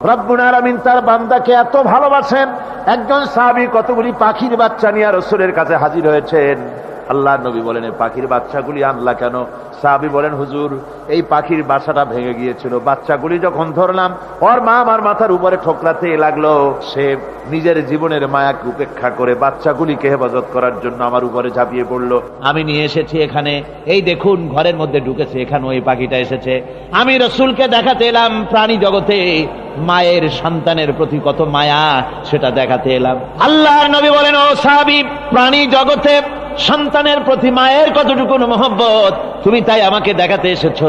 রব্বুল আলামিন তার বান্দাকে এত ভালোবাসেন, একজন সাহাবি কতগুলি পাখির বাচ্চা নিয়ে রসুলের কাছে হাজির হয়েছেন। আল্লাহ নবী বলেন এই পাখির বাচ্চাগুলি আনলা কেন? সাহাবী বলেন, হুজুর, এই পাখির বাসাটা ভেঙে গিয়েছিল। বাচ্চাগুলি যখন ধরলাম, ওর মা আমার মাথার উপরে ঠোকরাতে লাগল। সে নিজের জীবনের মায়াকে উপেক্ষা করে বাচ্চাগুলিকে হেফাজত করার জন্য আমার উপরে ঝাঁপিয়ে পড়ল। আমি নিয়ে এসেছি এখানে। এই দেখুন, ঘরের মধ্যে ঢুকেছে এখানে ওই পাখিটা এসেছে। আমি রসুলকে দেখাতে এলাম, প্রাণী জগতে মায়ের সন্তানের প্রতি কত মায়া, সেটা দেখাতে এলাম। আল্লাহ নবী বলেন, ও সাহাবি, প্রাণী জগতে সন্তানের প্রতি মায়ের কতটুকু মহব্বত? তুমি তাই আমাকে দেখাতে এসেছ।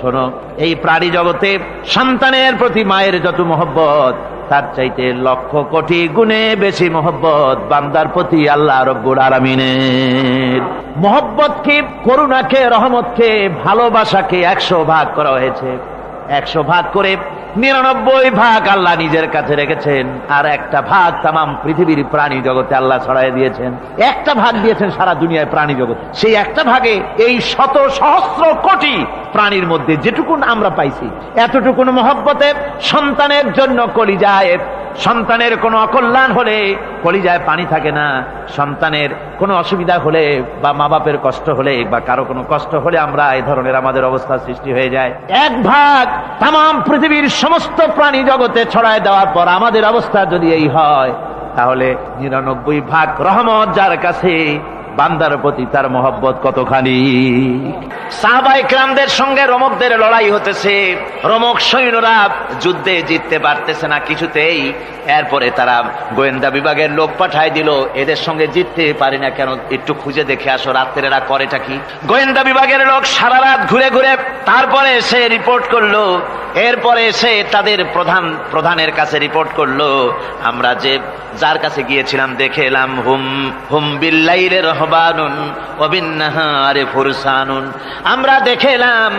শোনো, এই প্রাণী জগতে সন্তানের প্রতি মায়ের যত মহব্বত, তার চাইতে লক্ষ কোটি গুণে বেশি মহব্বত বান্দার প্রতি আল্লাহ রব্বুর আরামিনের মহব্বতকে করুণাকে রহমতকে ভালোবাসাকে একশো ভাগ করা হয়েছে। একশো ভাগ করে নিরানব্বই ভাগ আল্লাহ নিজের কাছে রেখেছেন, আর একটা ভাগ তাম পৃথিবীর প্রাণী জগতে আল্লাহ ছড়াই দিয়েছেন। একটা ভাগ দিয়েছেন সারা দুনিয়ায় প্রাণী জগতে। সেই একটা ভাগে এই শত সহস্র কোটি প্রাণীর মধ্যে যেটুকুন আমরা পাইছি, এতটুকুন মহব্বতে সন্তানের জন্য কলিজায়, সন্তানের কোনো অকল্যাণ হলে কলিজায় পানি থাকে না, সন্তানের কোনো অসুবিধা হলে বা মা বাপের কষ্ট হলে বা কারও কোনো কষ্ট হলে আমরা এই ধরনের আমাদের অবস্থা সৃষ্টি হয়ে যায়। এক ভাগ তাম পৃথিবীর সমস্ত প্রাণী জগতে ছড়ায় দেওয়ার পর আমাদের অবস্থা যদি এই হয়, তাহলে নিরানব্বই ভাগ রহমত যার কাছে বান্দার প্রতি তার মহব্বত কতখানি? সাহাবাই ক্রামদের সঙ্গে রমকদের লড়াই হতেছে। রমক সৈন্যরা যুদ্ধে জিততে পারতেছে না কিছুতেই। এরপরে তারা গোয়েন্দা বিভাগের লোক পাঠায় দিল। এদের সঙ্গে জিততে পারি না কেন? একটু খুঁজে দেখে আসো রাত্রে এরা করেটা কি? গোয়েন্দা বিভাগের লোক সারা রাত ঘুরে ঘুরে তারপরে এসে রিপোর্ট করল। এরপরে এসে তাদের প্রধান, প্রধানের কাছে রিপোর্ট করল। আমরা যে যার কাছে গিয়েছিলাম দেখে এলাম, হুম হুম বিল্লাইরে রহবানুন আমরা দেখেলাম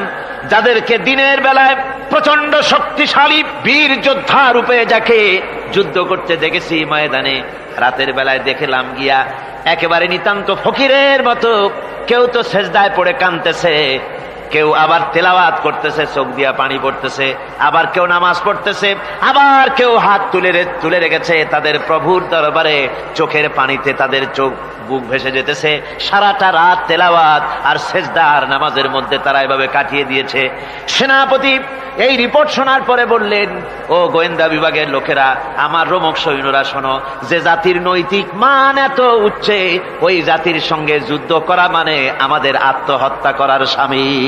যাদেরকে দিনের বেলায় প্রচণ্ড শক্তিশালী বীর যোদ্ধা রূপে যাকে যুদ্ধ করতে দেখেছি ময়দানে, রাতের বেলায় দেখেলাম গিয়া একেবারে নিতান্ত ফকিরের মতো কেউ তো শেষদায় পড়ে কানতেছে কেউ আবার তেলাওয়াত করতেছে, চোখ দিয়া পানি পড়তেছে, আবার কেউ নামাজ পড়তেছে, আবার কেউ হাত তুলে তুলে রেখেছে তাদের প্রভুর দরবারে, চোখের পানিতে তাদের চোখ বুক ভেসে যেতেছে। সারাটা রাত তেলাওয়াত আর সেজদার নামাজের মধ্যে তারা এভাবে কাটিয়ে দিয়েছে। সেনাপতি এই রিপোর্ট শোনার পরে বললেন, ও গোয়েন্দা বিভাগের লোকেরা, আমার রোমক সৈন্যরা শোনো, যে জাতির নৈতিক মান এত উচ্চে, ওই জাতির সঙ্গে যুদ্ধ করা মানে আমাদের আত্মহত্যা করার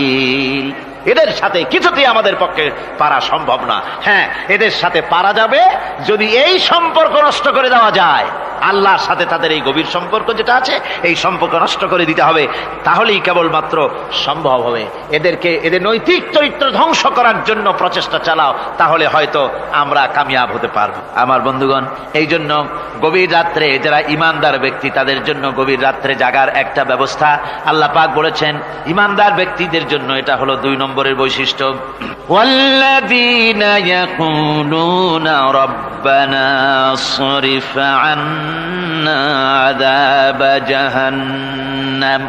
সামিল এদের সাথে কিছুতেই আমাদের পক্ষে পারা সম্ভব না। হ্যাঁ এদের সাথে পারা যাবে যদি এই সম্পর্ক নষ্ট করে দেওয়া যায়। আল্লাহর সাথে তাদের এই গভীর সম্পর্ক যেটা আছে এই সম্পর্ক নষ্ট করে দিতে হবে তাহলেই কেবলমাত্র সম্ভব হবে এদেরকে এদের নৈতিক চরিত্র ধ্বংস করার জন্য প্রচেষ্টা চালাও তাহলে হয়তো আমরা কামিয়াব হতে পারবো আমার বন্ধুগণ এই জন্য গভীর রাত্রে যারা ইমানদার ব্যক্তি তাদের জন্য গভীর রাত্রে জাগার একটা ব্যবস্থা আল্লাহ পাক বলেছেন ইমানদার ব্যক্তিদের জন্য এটা হলো দুই নম্বরের বৈশিষ্ট্য والذين يقولون ربنا صرف عنا عذاب جهنم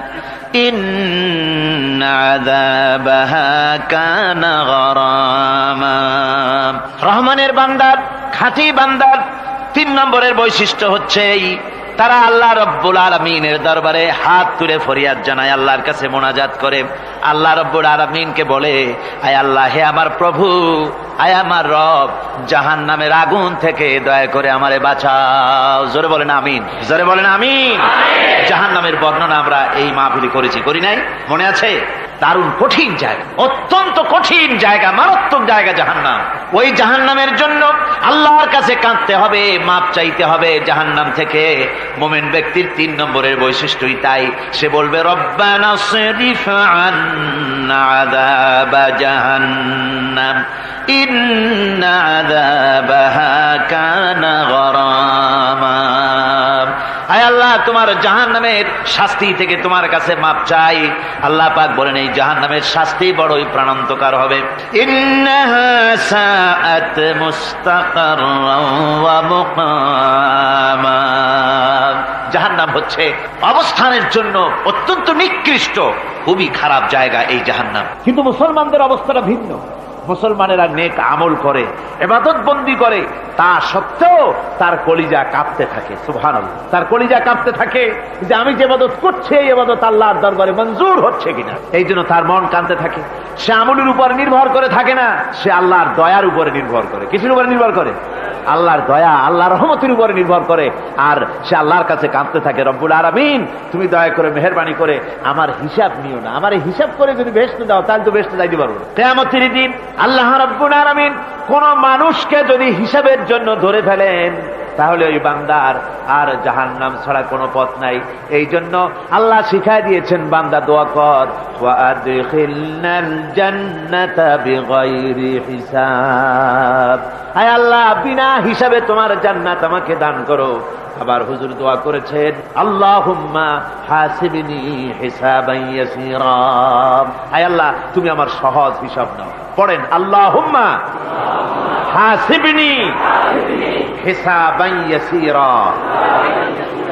إن عذابها كان غراما রহমানের বান্দার খাঁটি বান্দার তিন নম্বরের বৈশিষ্ট্য হচ্ছে এই তারা আল্লাহ রব্বুল আলমিনের দরবারে হাত তুলে ফরিয়াদ জানায় আল্লাহর কাছে মোনাজাত করে। আল্লাহ রব্বুল আলমিনকে বলে আয় আল্লাহ হে আমার প্রভু আয় আমার রব জাহান নামের আগুন থেকে দয়া করে আমারে বাঁচাও। জোরে বলেন আমিন। জোরে বলেন আমিন। জাহান নামের বর্ণনা আমরা এই মাহফিলি করেছি করি নাই? মনে আছে? দারুণ কঠিন জায়গা, অত্যন্ত কঠিন জায়গা, মারাত্মক জায়গা জাহান্নাম। ওই জাহান্নামের জন্য আল্লাহর কাছে কাঁদতে হবে, মাপ চাইতে হবে জাহান্নাম থেকে। মোমেন ব্যক্তির তিন নম্বরের বৈশিষ্ট্যই তাই। সে বলবে, রব্বানা জাহান্নাম, ইন্না আল্লাহ তোমার জাহান নামের শাস্তি থেকে তোমার কাছে মাপ চাই। আল্লাহ পাক বলেন, এই জাহান নামের শাস্তি বড়ই প্রাণান্তকার হবে। মুকামা। জাহান্নাম হচ্ছে অবস্থানের জন্য অত্যন্ত নিকৃষ্ট, খুবই খারাপ জায়গা এই জাহান্নাম। কিন্তু মুসলমানদের অবস্থাটা ভিন্ন। মুসলমানেরা নেক আমল করে এবাদত বন্দি করে, তা সত্ত্বেও তার কলিজা কাঁপতে থাকে সুভান তার কলিজা কাঁপতে থাকে যে আমি যে এবাদত করছি, এই এবাদত আল্লাহর দরবারে মঞ্জুর হচ্ছে কিনা। এই জন্য তার মন কাঁদতে থাকে। সে আমলের উপর নির্ভর করে থাকে না, সে আল্লাহর দয়ার উপরে নির্ভর করে। কিছুর উপরে নির্ভর করে? আল্লাহর দয়া, আল্লাহর রহমতের উপরে নির্ভর করে। আর সে আল্লাহর কাছে কাঁদতে থাকে, রব্বুল আরামিন তুমি দয়া করে মেহরবানি করে আমার হিসাব নিও না। আমার হিসাব করে যদি বেসতে দাও, তাহলে তো বেসতে যাইতে পারব কেয়ামতের দিন আল্লাহ রব্বুল আরামিন কোন মানুষকে যদি হিসাবের জন্য ধরে ফেলেন, তাহলে ওই বান্দার আর জাহান নাম ছাড়া কোনো পথ নাই। এই জন্য আল্লাহ শিখাই দিয়েছেন, বান্দা দোয়া কর হিসাব। আল্লাহ, বিনা হিসাবে তোমার জান্নাত আমাকে দান করো। আবার হুজুর দোয়া করেছেন, আল্লাহুম্মা হাসিবনি ইয়াসীরা। আয় আল্লাহ, তুমি আমার সহজ হিসাব নাও। পড়েন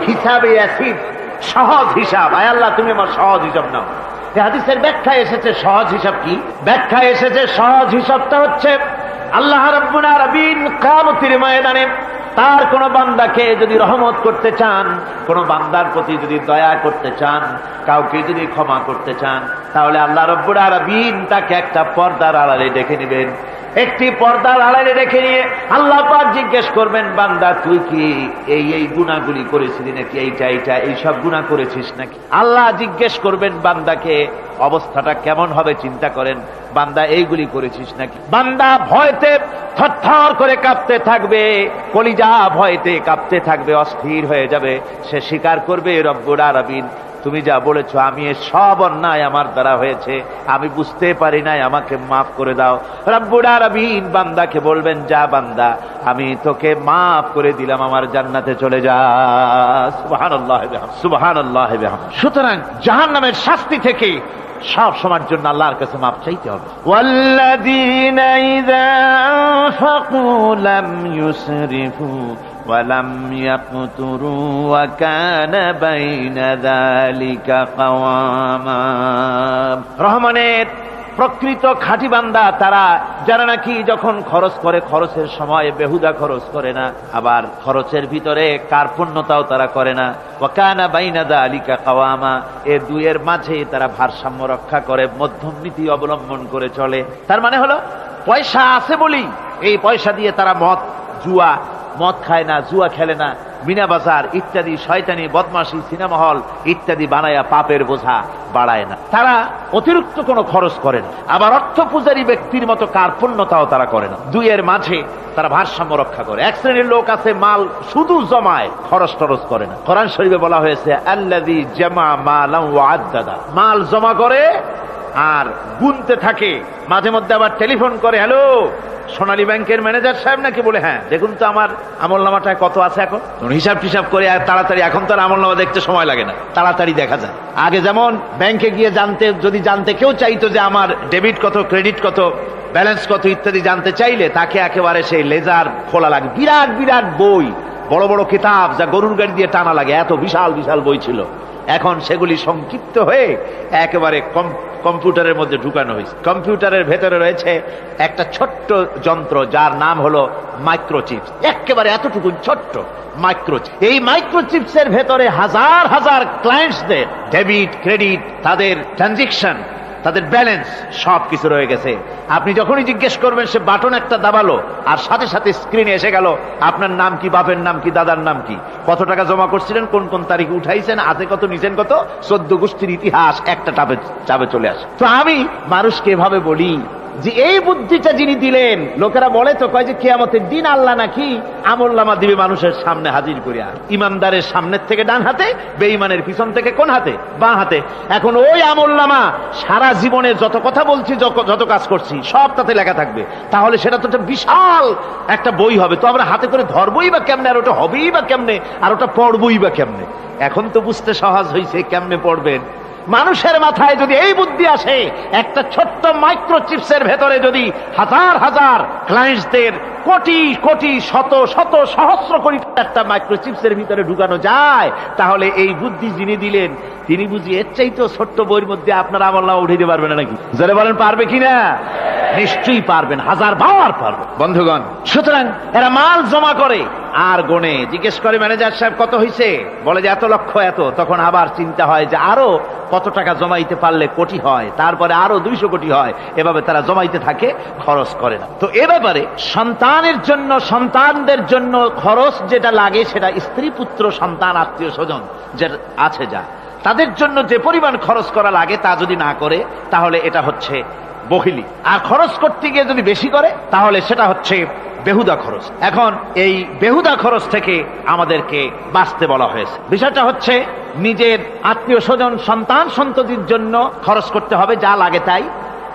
হিসাবে ইয়াসির, সহজ হিসাব। আয় আল্লাহ, তুমি আমার সহজ হিসাব নাও। হাদিসের ব্যাখ্যা এসেছে, সহজ হিসাব কি? ব্যাখ্যা এসেছে, সহজ হিসাবটা হচ্ছে, আল্লাহ আলামিন কিয়ামতের ময়দানে তার কোন বান্দাকে যদি রহমত করতে চান, কোন বান্দার প্রতি যদি দয়া করতে চান, কাউকে যদি ক্ষমা করতে চান তাহলে আল্লাহ রব্বুল আলামিন তাকে একটা পর্দার আড়ালে ডেকে নেবেন। একটি পর্দার আড়ালে রেখে নিয়ে আল্লাহ পাক জিজ্ঞেস করবেন, বান্দা, তুই কি এই এই গুণাগুলি করেছিলি নাকি? এইটা এইটা এইসব গুণা করেছিস নাকি? আল্লাহ জিজ্ঞেস করবেন, বান্দাকে অবস্থাটা কেমন হবে চিন্তা করেন, বান্দা, এইগুলি করেছিস নাকি? বান্দা ভয়তে থরথর করে কাঁপতে থাকবে, কলিজা ভয়তে কাঁপতে থাকবে, অস্থির হয়ে যাবে। সে স্বীকার করবে রব্বুর আরবিন তুমি যা বলেছো আমি এ সব অন্যায় আমার দ্বারা হয়েছে আমি বুঝতে পারি নাই আমাকে মাফ করে দাও রব্বুর আরবিন বান্দাকে বলবেন যা বান্দা আমি তোকে মাফ করে দিলাম আমার জান্নাতে চলে যা সুবহানাল্লাহ সুবহানাল্লাহ সুতরাং জাহান্নামের শাস্তি থেকে সব সময়ের জন্য আল্লাহর কাছে মাপ চাইতে হবে والذين إذا أنفقوا لم يسرفوا ولم يقتروا وكان بين ذلك قواما রহমানের প্রকৃত খাঁটি বান্দা তারা যারা নাকি যখন খরচ করে খরচের সময় বেহুদা খরচ করে না আবার খরচের ভিতরে কার্পণ্যতাও তারা করে না ওয়াকানা বাইনাদা আলিকা কাওয়ামা এ দুইয়ের মাঝে তারা ভারসাম্য রক্ষা করে মধ্যম নীতি অবলম্বন করে চলে তার মানে হলো পয়সা আছে বলি এই পয়সা দিয়ে তারা মদ জুয়া মদ খায় না, জুয়া খেলে না, মিনা বাজার ইত্যাদি শয়তানি বদমাশি সিনেমা হল ইত্যাদি বানায়া পাপের বোঝা বাড়ায় না। তারা অতিরিক্ত কোনো খরচ করে না। আবার অর্থ পূজারী ব্যক্তির মতো কার্পণ্যতাও তারা করে না। দুইয়ের মাঝে তারা ভারসাম্য রক্ষা করে। এক শ্রেণির লোক আছে, মাল শুধু জমায় খরচ টরচ করে না। কোরআন শরীফে বলা হয়েছে আল্লাদি জামা ওয়াদ্দাদা মাল জমা করে আর গুনতে থাকে। মাঝে মধ্যে আবার টেলিফোন করে, হ্যালো সোনালী ব্যাংকের ম্যানেজার সাহেব নাকি বলে হ্যাঁ দেখুন তো আমার আমল নামাটায় কত আছে এখন। হিসাব টিসাব করে তাড়াতাড়ি, এখন তো আর আমল নামা দেখতে সময় লাগে না, তাড়াতাড়ি দেখা যায়। আগে যেমন ব্যাংকে গিয়ে জানতে, যদি জানতে কেউ চাইতো যে আমার ডেবিট কত, ক্রেডিট কত, ব্যালেন্স কত ইত্যাদি জানতে চাইলে, তাকে একেবারে সেই লেজার খোলা লাগে। বিরাট বিরাট বই, বড় বড় কিতাব যা গরুর গাড়ি দিয়ে টানা লাগে। এত বিশাল বিশাল বই ছিল। এখন সেগুলি সংক্ষিপ্ত হয়ে একেবারে কম- কম্পিউটারের মধ্যে ঢুকানো হয়েছে। কম্পিউটারের ভেতরে রয়েছে একটা ছোট্ট যন্ত্র, যার নাম হলো মাইক্রোচিপস। একেবারে এতটুকু ছোট্ট মাইক্রোচিপ এই মাইক্রোচিপসের ভেতরে হাজার হাজার ক্লায়েন্টসদের ডেবিট ক্রেডিট তাদের ট্রানজেকশন তাদের ব্যালেন্স সব কিছু রয়ে গেছে। আপনি যখনই জিজ্ঞেস করবেন, সে বাটন একটা দাবালো, আর সাথে সাথে স্ক্রিনে এসে গেল, আপনার নাম কি, বাপের নাম কি, দাদার নাম কি? কত টাকা জমা করছিলেন, কোন কোন তারিখ উঠাইছেন হাতে কত নিচেন কত? চোদ্দ গোষ্ঠীর ইতিহাস একটা টাপে চাপে চলে আসে। তো আমি মানুষকে এভাবে বলি যে এই বুদ্ধিটা যিনি দিলেন, লোকেরা বলে তো, কয় যে কেয়ামতের দিন আল্লাহ নাকি আমল্লামা দিবে মানুষের সামনে হাজির করিয়া। ইমানদারের সামনের থেকে ডান হাতে, বেঈমানের পিছন থেকে কোন হাতে? বাঁ হাতে। এখন ওই আমল্লামা সারা জীবনে যত কথা বলছি, যত- যত কাজ করছি, সব তাতে লেখা থাকবে। তাহলে সেটা তো একটা বিশাল একটা বই হবে। তো আমরা হাতে করে ধরবই বা কেমনে? আর ওটা হবেই বা কেমনে? আর ওটা পড়বই বা কেমনে? এখন তো বুঝতে সহজ হয়েছে কেমনে পড়বেন। মানুষের মাথায় যদি এই বুদ্ধি আসে, একটা ছোট্ট মাইক্রোচিপসের ভেতরে যদি হাজার হাজার ক্লায়েন্টসদের কোটি কোটি, শত শত, সহস্র কোটি একটা মাইক্রোচিপসের ভিতরে ঢুকানো যায়, তাহলে এই বুদ্ধি যিনি দিলেন, তিনি বুঝি এর চাইতেও ছোট্ট বইয়ের মধ্যে আপনার আমল্লা উঠে দিতে পারবেন নাকি? যারা বলেন, পারবে কিনা? নিশ্চয়ই পারবেন হাজার বার পারবেন। বন্ধুগণ সুতরাং এরা মাল জমা করে আর গনে জিজ্ঞেস করে ম্যানেজার সাহেব কত হয়েছে বলে যে এত লক্ষ এত। তখন আবার চিন্তা হয় যে আরও কত টাকা জমাইতে পারলে কোটি হয়? তারপরে আরও দুইশো কোটি হয়। এভাবে তারা জমাইতে থাকে খরচ করে না। তো এ ব্যাপারে সন্তানের জন্য সন্তানদের জন্য খরচ যেটা লাগে সেটা স্ত্রী পুত্র সন্তান আত্মীয় স্বজন যে আছে যা। তাদের জন্য যে পরিমাণ খরচ করা লাগে তা যদি না করে তাহলে এটা হচ্ছে বহিলি। আর খরচ করতে গিয়ে যদি বেশি করে, তাহলে সেটা হচ্ছে বেহুদা খরচ। এখন এই বেহুদা খরচ থেকে আমাদেরকে বাঁচতে বলা হয়েছে। বিষয়টা হচ্ছে নিজের আত্মীয় স্বজন, সন্তান, সন্ততির জন্য খরচ করতে হবে, যা লাগে তাই।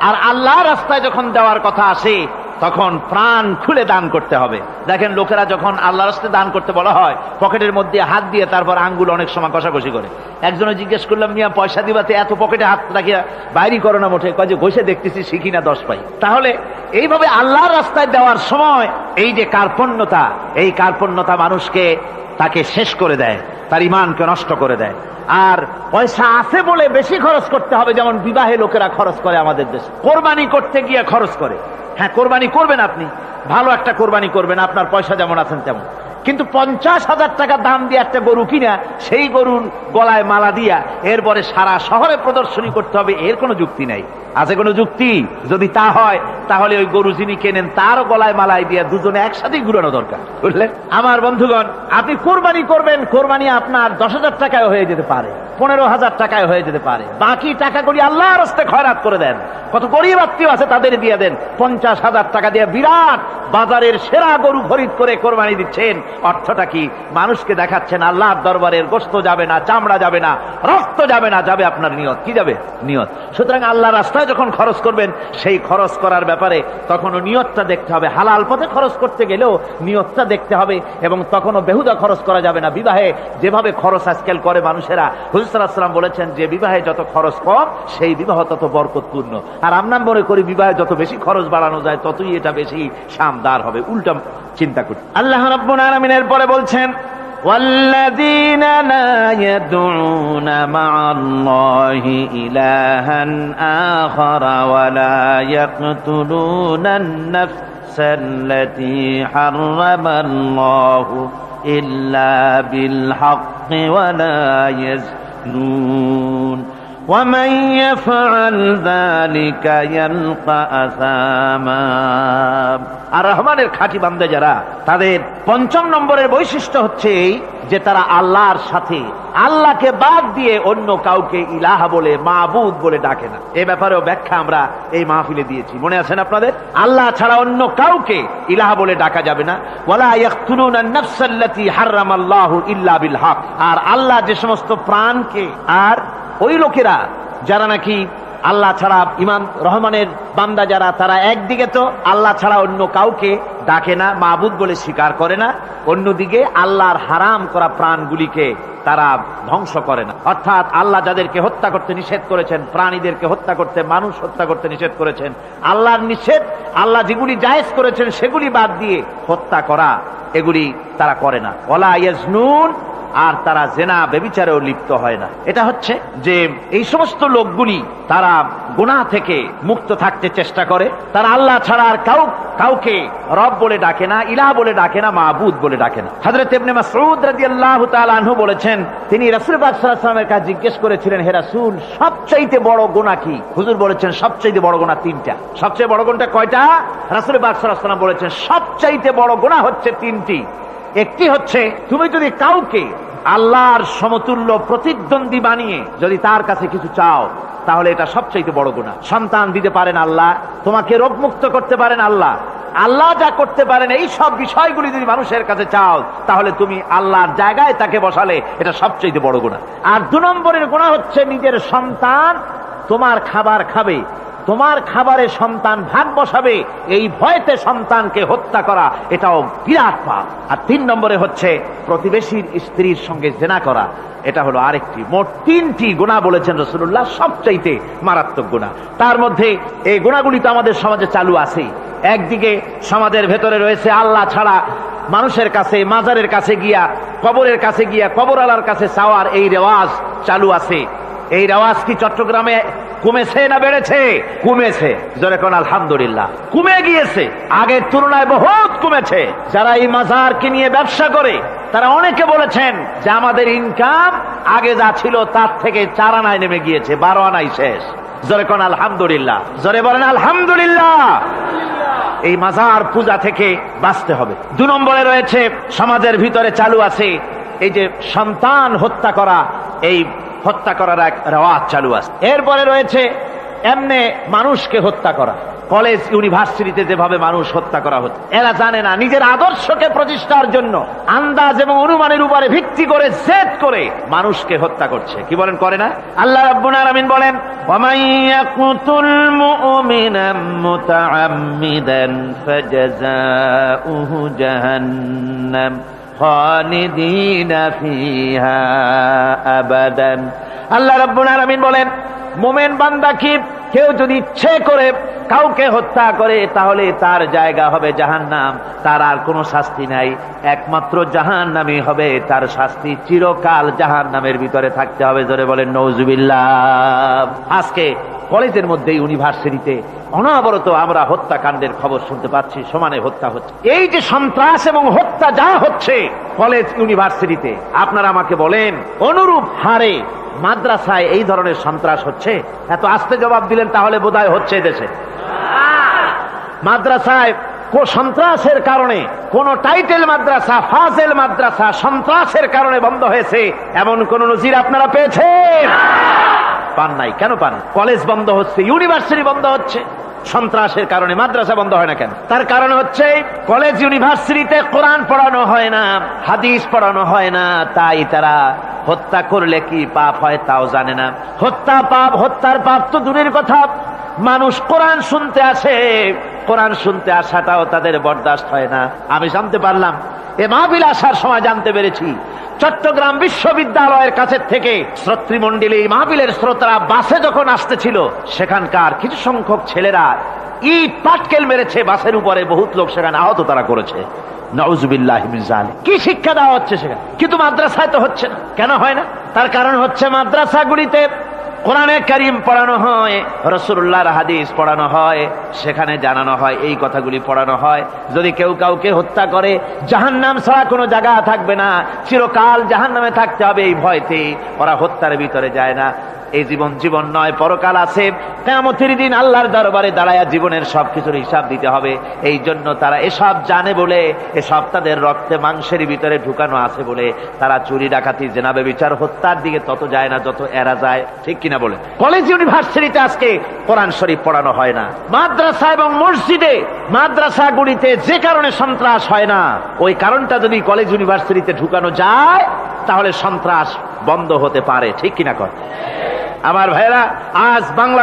আর আল্লাহ রাস্তায় যখন দেওয়ার কথা আসে তখন প্রাণ খুলে দান করতে হবে। দেখেন, লোকেরা যখন আল্লাহ রাস্তায় দান করতে বলা হয়, পকেটের মধ্যে হাত দিয়ে তারপর আঙ্গুল অনেক সময় কষাকষি করে। একজনে জিজ্ঞেস করলাম মিয়া, পয়সা দিবাতে এত পকেটে হাত রাখিয়া বাইরি করো না মোটে? কয় ঘষে দেখতেছি, শিখি না, দশ পাই। তাহলে এইভাবে আল্লাহর রাস্তায় দেওয়ার সময় এই যে কার্পণ্যতা, এই কার্পণ্যতা মানুষকে তাকে শেষ করে দেয়। তার ইমানকে নষ্ট করে দেয়। আর পয়সা আছে বলে বেশি খরচ করতে হবে, যেমন বিবাহে লোকেরা খরচ করে আমাদের দেশে। কোরবানি করতে গিয়ে খরচ করে। হ্যাঁ কোরবানি করবেন আপনি। ভালো একটা কোরবানি করবেন, আপনার পয়সা যেমন আছেন তেমন। কিন্তু পঞ্চাশ হাজার টাকা দাম দিয়ে একটা গরু কিনা, সেই গরুর গলায় মালা দিয়া এরপরে সারা শহরে প্রদর্শনী করতে হবে, এর কোনো যুক্তি নাই। আছে কোনো যুক্তি? যদি তা হয়, তাহলে ওই গরু যিনি কেনেন তার গলায় মালায় দিয়ে দুজনে একসাথেই ঘুরানো দরকার, বুঝলেন? আমার বন্ধুগণ, আপনি কোরবানি করবেন, কোরবানি আপনার দশ হাজার টাকায় হয়ে যেতে পারে, পনেরো হাজার টাকায় হয়ে যেতে পারে। বাকি টাকাগুলি আল্লাহ রাস্তায় খয়রাত করে দেন। কত গরিব আত্মীয় আছে তাদের দিয়ে দেন। পঞ্চাশ হাজার টাকা দিয়ে বিরাট বাজারের সেরা গরু খরিদ করে কোরবানি দিচ্ছেন। অর্থটা কি? মানুষকে দেখাচ্ছেন আল্লাহর দরবারের গোস্ত যাবে না, চামড়া যাবে না, রক্ত যাবে না, যাবে আপনার নিয়ত। কি যাবে? নিয়ত। সুতরাং আল্লাহ রাস্তায় যখন খরচ করবেন, সেই খরচ করার ব্যাপারে তখনও নিয়তটা দেখতে হবে। হালাল পথে খরচ করতে গেলেও নিয়তটা দেখতে হবে এবং তখনও বেহুদা খরচ করা যাবে না। বিবাহে যেভাবে খরচ আজকাল করে মানুষেরা হুজুরাম বলেছেন যে বিবাহে যত খরচ কম, সেই বিবাহ তত বরকতপূর্ণ। আর আমরা মনে করি বিবাহে যত বেশি খরচ বাড়ানো যায়, ততই এটা বেশি সামদার হবে। উল্টা চিন্তা করি। আল্লাহ রব্বুল আলামিনের পরে বলছেন والذين لا يدعون مع الله إلها آخر ولا يقتلون النفس التي حرم الله إلا بالحق ولا يزنون ومن يفعل ذلك يلقى أثاما আর রহমানের খাঁটি বান্দা যারা তাদের পঞ্চম নম্বরের বৈশিষ্ট্য হচ্ছে এই যে তারা আল্লাহর সাথে আল্লাহকে বাদ দিয়ে অন্য কাউকে ইলাহা বলে মাহবুদ বলে ডাকে না এ ব্যাপারেও ব্যাখ্যা আমরা এই মাহফিলে দিয়েছি মনে আছেন আপনাদের আল্লাহ ছাড়া অন্য কাউকে ইলাহা বলে ডাকা যাবে না ওয়ালা ইয়াকতুলুনা আন-নাফসাল্লাতী হারামাল্লাহু ইল্লা বিল হক আর আল্লাহ যে সমস্ত প্রাণকে আর ওই লোকেরা যারা নাকি আল্লাহ ছাড়া ইমাম রহমানের বান্দা যারা, তারা একদিকে তো আল্লাহ ছাড়া অন্য কাউকে ডাকে না, মাবুদ বলে স্বীকার করে না, অন্যদিকে আল্লাহর হারাম করা প্রাণগুলিকে তারা ধ্বংস করে না। অর্থাৎ আল্লাহ যাদেরকে হত্যা করতে নিষেধ করেছেন, প্রাণীদেরকে হত্যা করতে, মানুষ হত্যা করতে নিষেধ করেছেন, আল্লাহর নিষেধ, আল্লাহ যেগুলি জায়েজ করেছেন, সেগুলি বাদ দিয়ে হত্যা করা, এগুলি তারা করে না। ওলা ইয়াজনুন, আর তারা জেনা, বেবিচারেও লিপ্ত হয় না। এটা হচ্ছে যে এই সমস্ত লোকগুলি তারা গুণা থেকে মুক্ত থাকতে চেষ্টা করে, তারা আল্লাহ ছাড়া আর কাউ, কাউকে রব বলে ডাকে না, ইলাহ বলে ডাকে না মাহবুদ বলে ডাকে না। হজরত ইবনে মাসউদ রাদিয়াল্লাহু তাআলা বলেছেন, তিনি রাসূল পাক কাছে জিজ্ঞেস করেছিলেন, হে রাসূল, সবচাইতে বড় গুনাহ কি? হুজুর বলেছেন, সবচাইতে বড় গুনাহ তিনটা। সবচেয়ে বড় গুণটা কয়টা? রাসূল পাক বলেছেন, সবচাইতে বড় গুনাহ হচ্ছে তিনটি। একটি হচ্ছে, তুমি যদি কাউকে আল্লাহর সমতুল্য প্রতিদ্বন্দ্বী বানিয়ে যদি তার কাছে কিছু চাও, তাহলে এটা সবচাইতে বড় গুণা সন্তান দিতে পারেন আল্লাহ, তোমাকে রোগমুক্ত করতে পারেন আল্লাহ। আল্লাহ যা করতে পারেন, এই সব বিষয়গুলি যদি মানুষের কাছে চাও, তাহলে তুমি আল্লাহর জায়গায় তাকে বসালে এটা সবচাইতে বড় গুণা আর দু নম্বরের গুণা হচ্ছে নিজের সন্তান তোমার খাবার খাবে তোমার খাবারে সন্তান ভাগ বসাবে, এই ভয়তে সন্তানকে হত্যা করা, এটাও বিরাট পাপ। আর তিন নম্বরে হচ্ছে, প্রতিবেশীর স্ত্রীর সঙ্গে জেনা করা, এটা হলো আরেকটি, মোট তিনটি গুণা বলেছেন রসুল্লাহ সবচাইতে মারাত্মক গুণা। তার মধ্যে এই গুণাগুলি তো আমাদের সমাজে চালু আছে একদিকে সমাজের ভেতরে রয়েছে আল্লাহ ছাড়া মানুষের কাছে, মাজারের কাছে গিয়া, কবরের কাছে গিয়া কবর আলার কাছে চাওয়ার এই রেওয়াজ চালু আছে। এই রেওয়াজ কি চট্টগ্রামে কমেছে না বেড়েছে? কমেছে। জোরে কোন আলহামদুলিল্লাহ। কমে গিয়েছে। আগের তুলনায় বহুত কমেছে। যারা এই মাজারকে নিয়ে ব্যবসা করে, তারা অনেকে বলেছেন যে আমাদের ইনকাম আগে যা ছিল তার থেকে চার আনায় নেমে গিয়েছে, বারো আনাই শেষ। জোরে কোন আলহামদুলিল্লাহ। জোরে বলেন আলহামদুলিল্লাহ। এই মাজার পূজা থেকে বাঁচতে হবে। দু নম্বরে রয়েছে, সমাজের ভিতরে চালু আছে এই যে সন্তান হত্যা করা, এই হত্যা করার এক রেওয়াজ চালু আছে। এরপরে রয়েছে এমনে মানুষকে হত্যা করা। কলেজ, ইউনিভার্সিটিতে যেভাবে মানুষ হত্যা করা হচ্ছে এরা জানে না নিজের আদর্শকে প্রতিষ্ঠার জন্য আন্দাজ এবং অনুমানের উপরে ভিত্তি করে, জেদ করে মানুষকে হত্যা করছে। কি বলেন, করে না? আল্লাহ রাব্বুল আমিন বলেন ওয়ামাইয়া কুতুল মুমিনা মুতাআম্মিদান ফাজাযাউহু জাহান্নাম। খালিদিনা ফিহা আবাদান। আল্লাহ রাব্বুল আলামিন বলেন, মোমেন বান্দা কি কেউ যদি ইচ্ছে করে কাউকে হত্যা করে, তাহলে তার জায়গা হবে জাহান তার আর কোনো শাস্তি নাই। একমাত্র জাহান্নামই হবে, তার শাস্তি চিরকাল জাহান্নামের ভিতরে থাকতে হবে। ধরে বলেন নৌজুবিল্লাহ আজকে কলেজের মধ্যে, ইউনিভার্সিটিতে অনাবরত আমরা হত্যাকাণ্ডের খবর শুনতে পাচ্ছি, সমানে হত্যা হচ্ছে। এই যে সন্ত্রাস এবং হত্যা যা হচ্ছে কলেজ, ইউনিভার্সিটিতে, আপনারা আমাকে বলেন, অনুরূপ হারে মাদ্রাসায় এই ধরনের সন্ত্রাস হচ্ছে? এত আস্তে জবাব দিলেন, তাহলে বোধহয় হচ্ছে দেশে। মাদ্রাসায় সন্ত্রাসের কারণে, কোন টাইটেল মাদ্রাসা, ফাজেল মাদ্রাসা সন্ত্রাসের কারণে বন্ধ হয়েছে, এমন কোন নজির আপনারা পেয়েছেন? পান নাই। কেন পান কলেজ বন্ধ হচ্ছে ইউনিভার্সিটি বন্ধ হচ্ছে। সন্ত্রাসের কারণে মাদ্রাসা বন্ধ হয় না কেন? তার কারণ হচ্ছে, কলেজ ইউনিভার্সিটিতে কোরআন পড়ানো হয় না, হাদিস পড়ানো হয় না। তাই তারা হত্যা করলে কি পাপ হয় তাও জানে না। হত্যা পাপ, হত্যার পাপ তো দূরের কথা। মানুষ কোরআন শুনতে আসে, কোরআন শুনতে আসাটাও তাদের বরদাস্ত হয় না। আমি জানতে পারলাম, এ মাহবিল আসার সময় জানতে পেরেছি, চট্টগ্রাম বিশ্ববিদ্যালয়ের কাছে থেকে শ্রোতৃমণ্ডলী এই মাহবিলের শ্রোতারা বাসে যখন আসতেছিল, সেখানকার কিছু সংখ্যক ছেলেরা ইট পাটকেল মেরেছে, বাসের উপরে বহুত লোক সেখানে আহত তারা করেছে। কি শিক্ষা দেওয়া হচ্ছে সেখানে? কিন্তু মাদ্রাসায় তো হচ্ছে না। কেন হয় না? তার কারণ হচ্ছে মাদ্রাসাগুলিতে কোরআনে করিম পড়ানো হয় রসুল্লাহর হাদিস পড়ানো হয়, সেখানে জানানো হয়, এই কথাগুলি পড়ানো হয়। যদি কেউ কাউকে হত্যা করে জাহান নাম ছাড়া কোনো জায়গা থাকবে না, চিরকাল জাহান নামে থাকতে হবে এই ভয়তে ওরা হত্যার ভিতরে যায় না। এই জীবন জীবন নয়, পরকাল আছে। কেমতের দিন আল্লাহর দরবারে দাঁড়ায় জীবনের সবকিছুর হিসাব দিতে হবে। এই জন্য তারা এসব জানে বলে, এসব তাদের রক্তে মাংসের ভিতরে ঢুকানো আছে বলে, তারা চুরি, ডাকাতি জেনাবে বিচার হত্যার দিকে তত যায় না, যত এরা যায়। ঠিক কিনা বলে? কলেজ, ইউনিভার্সিটিতে আজকে কোরআন শরীফ পড়ানো হয় না। মাদ্রাসা এবং মসজিদে মাদ্রাসাগুলিতে যে কারণে সন্ত্রাস হয় না, ওই কারণটা যদি কলেজ, ইউনিভার্সিটিতে ঢুকানো যায়, তাহলে সন্ত্রাস বন্ধ হতে পারে। ঠিক কিনা কর আমার ভাইরা আজ বাংলা